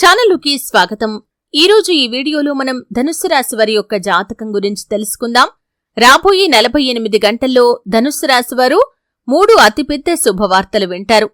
ఛానల్కి స్వాగతం. ఈరోజు ఈ వీడియోలో మనం ధనుస్సు రాశి వారి యొక్క జాతకం గురించి తెలుసుకుందాం. రాబోయే నలభై ఎనిమిది గంటల్లో ధనుస్సు రాశి వారు మూడు అతిపెద్ద శుభవార్తలు వింటారు.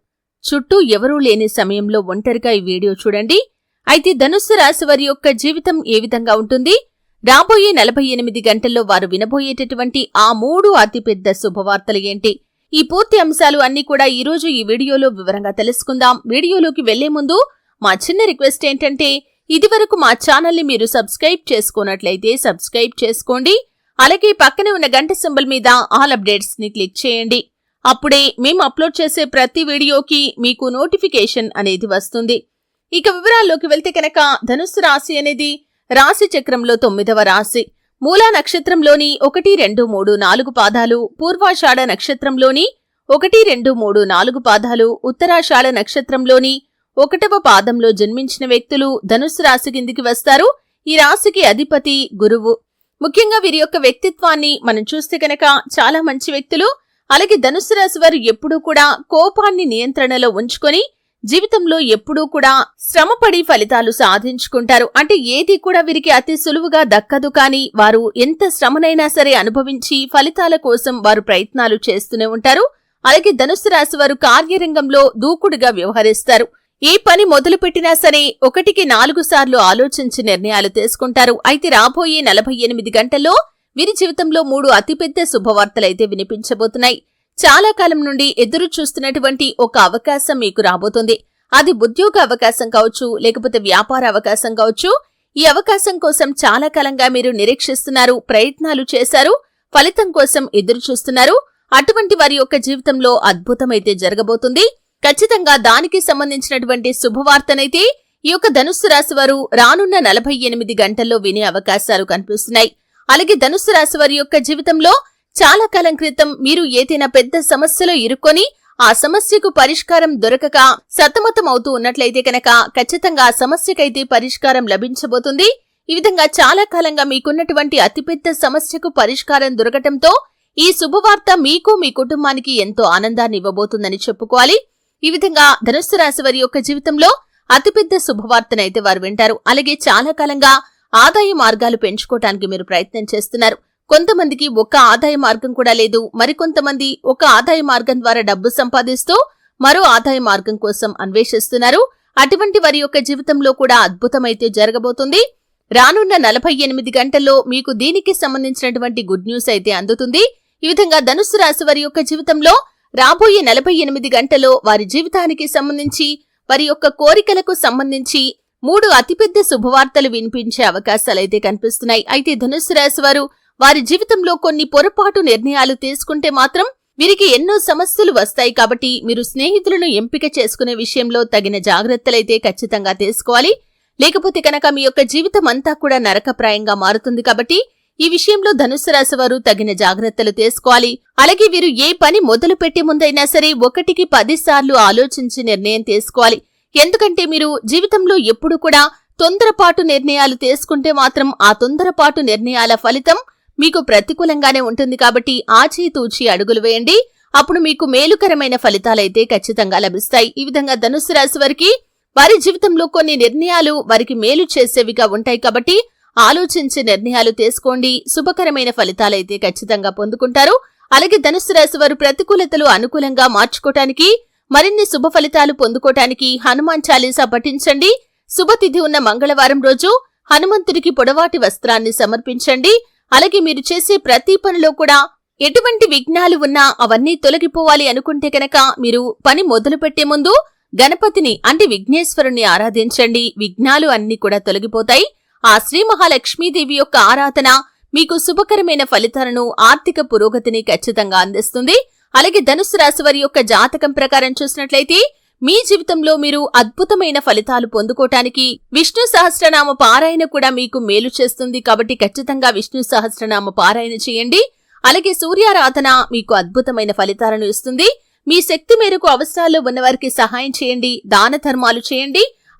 చుట్టూ ఎవరూ లేని సమయంలో ఒంటరిగా ఈ వీడియో చూడండి. అయితే ధనుస్సు రాశి వారి యొక్క జీవితం ఏ విధంగా ఉంటుంది? రాబోయే నలభై ఎనిమిది గంటల్లో వారు వినబోయేటటువంటి ఆ మూడు అతిపెద్ద శుభవార్తలు ఏంటి? ఈ పూర్తి అంశాలు అన్ని కూడా ఈ రోజు ఈ వీడియోలో వివరంగా తెలుసుకుందాం. వీడియోలోకి వెళ్ళే ముందు మా చిన్న రిక్వెస్ట్ ఏంటంటే ఇదివరకు మా ఛానల్ని మీరు సబ్స్క్రైబ్ చేసుకున్నట్లయితే సబ్స్క్రైబ్ చేసుకోండి. అలాగే పక్కనే ఉన్న గంట సింబల్ మీద ఆల్ అప్డేట్స్ని క్లిక్ చేయండి. అప్పుడే మేము అప్లోడ్ చేసే ప్రతి వీడియోకి మీకు నోటిఫికేషన్ అనేది వస్తుంది. ఇక వివరాల్లోకి వెళ్తే కనుక ధనుస్సు రాశి అనేది రాశి చక్రంలో తొమ్మిదవ రాశి. మూలా నక్షత్రంలోని ఒకటి రెండు మూడు నాలుగు పాదాలు పూర్వాషాఢ నక్షత్రంలోని ఒకటి రెండు మూడు నాలుగు పాదాలు ఉత్తరాషాఢ నక్షత్రంలోని ఒకటవ పాదంలో జన్మించిన వ్యక్తులు ధనుస్సు రాశి కిందికి వస్తారు. ఈ రాశికి అధిపతి గురువు. ముఖ్యంగా వీరి యొక్క వ్యక్తిత్వాన్ని మనం చూస్తే కనుక చాలా మంచి వ్యక్తులు. అలాగే ధనుసు రాశి వారు ఎప్పుడూ కూడా కోపాన్ని నియంత్రణలో ఉంచుకొని జీవితంలో ఎప్పుడూ కూడా శ్రమపడి ఫలితాలు సాధించుకుంటారు. అంటే ఏది కూడా వీరికి అతి సులువుగా దక్కదు కానీ వారు ఎంత శ్రమనైనా సరే అనుభవించి ఫలితాల కోసం వారు ప్రయత్నాలు చేస్తూనే ఉంటారు. అలాగే ధనుసు రాశి వారు కార్యరంగంలో దూకుడుగా వ్యవహరిస్తారు. ఏ పని మొదలుపెట్టినా సరే ఒకటికి నాలుగు సార్లు ఆలోచించి నిర్ణయాలు తీసుకుంటారు. అయితే రాబోయే నలభై ఎనిమిది గంటల్లో వీరి జీవితంలో మూడు అతిపెద్ద శుభవార్తలైతే వినిపించబోతున్నాయి. చాలా కాలం నుండి ఎదురు చూస్తున్నటువంటి ఒక అవకాశం మీకు రాబోతుంది. అది ఉద్యోగ అవకాశం కావచ్చు లేకపోతే వ్యాపార అవకాశం కావచ్చు. ఈ అవకాశం కోసం చాలా కాలంగా మీరు నిరీక్షిస్తున్నారు ప్రయత్నాలు చేశారు ఫలితం కోసం ఎదురు చూస్తున్నారు. అటువంటి వారి యొక్క జీవితంలో అద్భుతమైతే జరగబోతుంది. ఖచ్చితంగా దానికి సంబంధించినటువంటి శుభవార్తనైతే ఈ యొక్క ధనుస్సు రాశి వారు రానున్న నలభై ఎనిమిది గంటల్లో వినే అవకాశాలు కనిపిస్తున్నాయి. అలాగే ధనుస్సు రాశి వారి యొక్క జీవితంలో చాలా కాలం క్రితం మీరు ఏదైనా పెద్ద సమస్యలో ఇరుక్కొని ఆ సమస్యకు పరిష్కారం దొరకక సతమతం అవుతూ ఉన్నట్లయితే కనుక ఖచ్చితంగా ఆ సమస్యకైతే పరిష్కారం లభించబోతుంది. ఈ విధంగా చాలా కాలంగా మీకున్నటువంటి అతిపెద్ద సమస్యకు పరిష్కారం దొరకటంతో ఈ శుభవార్త మీకు మీ కుటుంబానికి ఎంతో ఆనందాన్ని ఇవ్వబోతుందని చెప్పుకోవాలి. ఈ విధంగా ధనుస్సు రాశి వారి యొక్క జీవితంలో అతిపెద్ద శుభవార్తనైతే వారు వింటారు. అలాగే చాలా కాలంగా ఆదాయ మార్గాలు పెంచుకోవటానికి మీరు ప్రయత్నం చేస్తున్నారు. కొంతమందికి ఒక ఆదాయ మార్గం కూడా లేదు. మరికొంతమంది ఒక ఆదాయ మార్గం ద్వారా డబ్బు సంపాదిస్తూ మరో ఆదాయ మార్గం కోసం అన్వేషిస్తున్నారు. అటువంటి వారి యొక్క జీవితంలో కూడా అద్భుతమైతే జరగబోతుంది. రానున్న నలభై ఎనిమిది గంటల్లో మీకు దీనికి సంబంధించినటువంటి గుడ్ న్యూస్ అయితే అందుతుంది. ఈ విధంగా ధనుస్సు రాశి వారి యొక్క జీవితంలో రాబోయే నలభై ఎనిమిది గంటలో వారి జీవితానికి సంబంధించి వారి యొక్క కోరికలకు సంబంధించి మూడు అతిపెద్ద శుభవార్తలు వినిపించే అవకాశాలైతే కనిపిస్తున్నాయి. అయితే ధనుసు రాశి వారు వారి జీవితంలో కొన్ని పొరపాటు నిర్ణయాలు తీసుకుంటే మాత్రం వీరికి ఎన్నో సమస్యలు వస్తాయి కాబట్టి మీరు స్నేహితులను ఎంపిక చేసుకునే విషయంలో తగిన జాగ్రత్తలైతే ఖచ్చితంగా తీసుకోవాలి. లేకపోతే కనుక మీ యొక్క జీవితం అంతా కూడా నరకప్రాయంగా మారుతుంది కాబట్టి ఈ విషయంలో ధనుస్సు రాశి వారు తగిన జాగ్రత్తలు తీసుకోవాలి. అలాగే వీరు ఏ పని మొదలు పెట్టే ముందైనా సరే ఒకటికి పది సార్లు ఆలోచించి నిర్ణయం తీసుకోవాలి. ఎందుకంటే మీరు జీవితంలో ఎప్పుడు కూడా తొందరపాటు నిర్ణయాలు తీసుకుంటే మాత్రం ఆ తొందరపాటు నిర్ణయాల ఫలితం మీకు ప్రతికూలంగానే ఉంటుంది కాబట్టి ఆచితూచి అడుగులు వేయండి. అప్పుడు మీకు మేలుకరమైన ఫలితాలైతే ఖచ్చితంగా లభిస్తాయి. ఈ విధంగా ధనుస్సు రాశి వారికి వారి జీవితంలో కొన్ని నిర్ణయాలు వారికి మేలు చేసేవిగా ఉంటాయి కాబట్టి ఆలోచించి నిర్ణయాలు తీసుకోండి. శుభకరమైన ఫలితాలైతే ఖచ్చితంగా పొందుకుంటారు. అలాగే ధనుసు రాశి వారు ప్రతికూలతలు అనుకూలంగా మార్చుకోవటానికి మరిన్ని శుభ ఫలితాలు పొందుకోవటానికి హనుమాన్ చాలీసా పఠించండి. శుభతిథి ఉన్న మంగళవారం రోజు హనుమంతుడికి పొడవాటి వస్త్రాన్ని సమర్పించండి. అలాగే మీరు చేసే ప్రతి పనిలో కూడా ఎటువంటి విఘ్నాలు ఉన్నా అవన్నీ తొలగిపోవాలి అనుకుంటే కనుక మీరు పని మొదలుపెట్టే ముందు గణపతిని అంటే విఘ్నేశ్వరుణ్ణి ఆరాధించండి. విఘ్నాలు అన్ని కూడా తొలగిపోతాయి. ఆ శ్రీ మహాలక్ష్మీదేవి యొక్క ఆరాధన మీకు శుభకరమైన ఫలితాలను ఆర్థిక పురోగతిని ఖచ్చితంగా అందిస్తుంది. అలాగే ధనుసు రాశి వారి యొక్క జాతకం ప్రకారం చూసినట్లయితే మీ జీవితంలో మీరు అద్భుతమైన ఫలితాలు పొందుకోటానికి విష్ణు సహస్రనామ పారాయణ కూడా మీకు మేలు చేస్తుంది. కాబట్టి ఖచ్చితంగా విష్ణు సహస్రనామ పారాయణ చేయండి. అలాగే సూర్యారాధన మీకు అద్భుతమైన ఫలితాలను ఇస్తుంది. మీ శక్తి మేరకు అవసరాల్లో ఉన్నవారికి సహాయం చేయండి. దాన ధర్మాలు చేయండి.